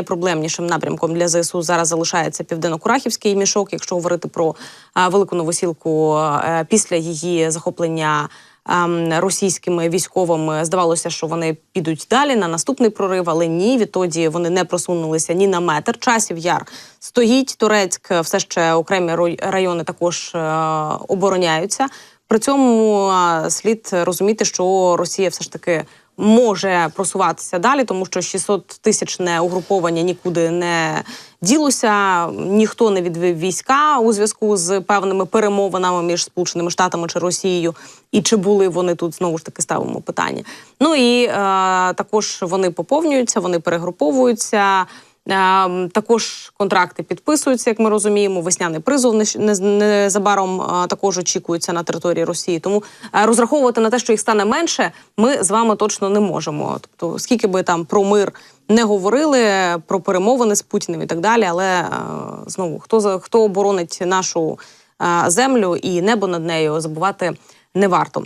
найпроблемнішим напрямком для ЗСУ зараз залишається південно-курахівський мішок, якщо говорити про велику новосілку е, після її захоплення. ем, Російськими військовими здавалося, що вони підуть далі на наступний прорив, але ні. Відтоді вони не просунулися ні на метр. Часів яр стоїть. Турецьк все ще окремі райони також е, обороняються. При цьому слід розуміти, що Росія все ж таки може просуватися далі, тому що 600 тисячне угруповання нікуди не ділося. Ніхто не відвів війська у зв'язку з певними перемовинами між Сполученими Штатами чи Росією. І чи були вони тут знову ж таки ставимо питання. Ну і е, також вони поповнюються, вони перегруповуються. Також контракти підписуються, як ми розуміємо. Весняний призов не- не- незабаром також очікується на території Росії. Тому розраховувати на те, що їх стане менше, ми з вами точно не можемо. Тобто, скільки би там про мир не говорили, про перемовини з Путіним і так далі. Але знову хто за хто оборонить нашу землю і небо над нею, забувати не варто.